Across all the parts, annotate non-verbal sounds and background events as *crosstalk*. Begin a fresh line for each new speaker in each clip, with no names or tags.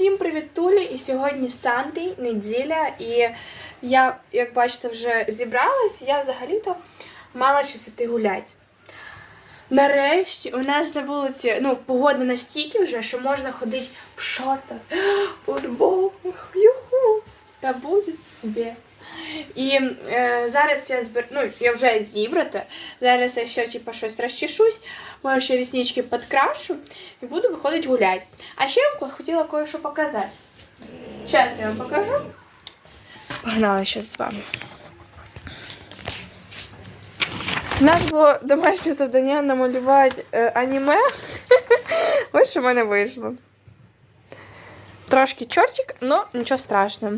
Всім привіт, Тулі! І сьогодні Санди, неділя, і я, як бачите, вже зібралась. Я взагалі-то мала щось іти гулять. Нарешті у нас на вулиці ну, погода настільки вже, що можна ходити в шортах, *gasps* футболках, юху, та буде світ. І е, зараз я збер... ну, я вже зібрата. Зараз я ще типу, щось розчешусь, може ще ріснички підкрашу і буду виходити гуляти. А ще я вам хотіла кое-що показати. Зараз я вам покажу. Погнала зараз з вами. У нас було домашнє завдання намалювати е, аніме. *laughs* Ось що в мене вийшло. Трошки чортик, але нічого страшного.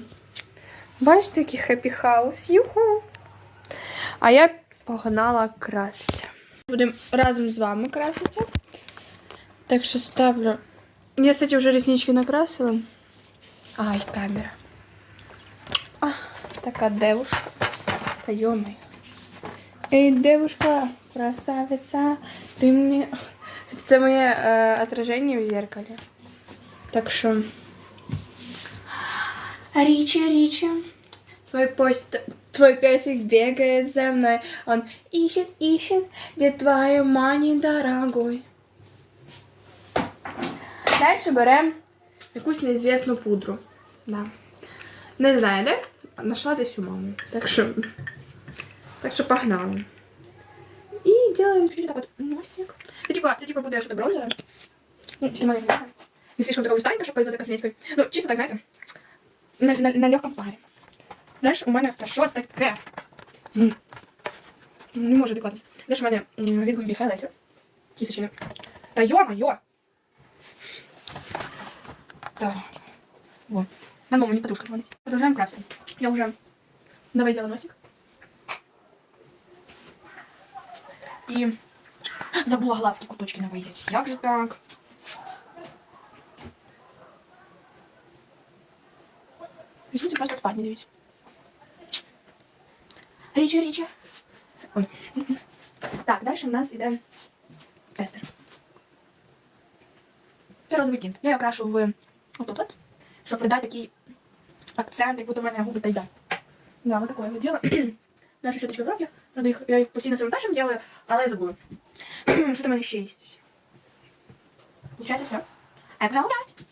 Бачите, який хеппі хаус. Юху. А я погнала краситися. Будемо разом з вами краситися. Так що ставлю. Я, кстати, вже реснички накрасила. Ай, камера. А, така девушка. Та йомай. Ей, девушка, красавица, ти мені. Це моє е, отраження в зеркалі. Так що. Ричи, Ричи, твой, пост, твой песик бегает за мной. Он ищет, ищет, где твоя мани, дорогой. Дальше берем якусь неізвісну пудру. Да. Не знаю, де? Нашла десь у маму. Так що, так що погнали. І делаем чуть-чуть так вот носик. Це типа, це типа буде що-то бронзове. Ну, чисто маленько. Не слишком такого старенько, щоб пользоваться косметикою. Ну, чисто так, знаєте, На, на, на легком парі. Знаєш, у мене та що це таке? М. Не можу докладатися. Знаєш, у мене м, від Гумбі хайлайтер. Кисочки. Та йо-моє! Так. Вот. На новому не подушка звонить. Продолжаем красить. Я уже давай сделала носик. И забула глазки куточки нависять. Як же так? Візьміть просто спать не дивіться. Річі, річі. Ой. Так, далі в нас іде тестер. Це розовий тінт. Я його крашу в отут от, щоб придати такий акцент, як будто в мене губи тайда. Да, вот такое вот дело. *clears throat* Наші щоточки в руки. Правда, їх, я їх постійно своїм першим делаю, але я забула. Що там в мене ще є? Все. А я погнала гуляти. *clears throat*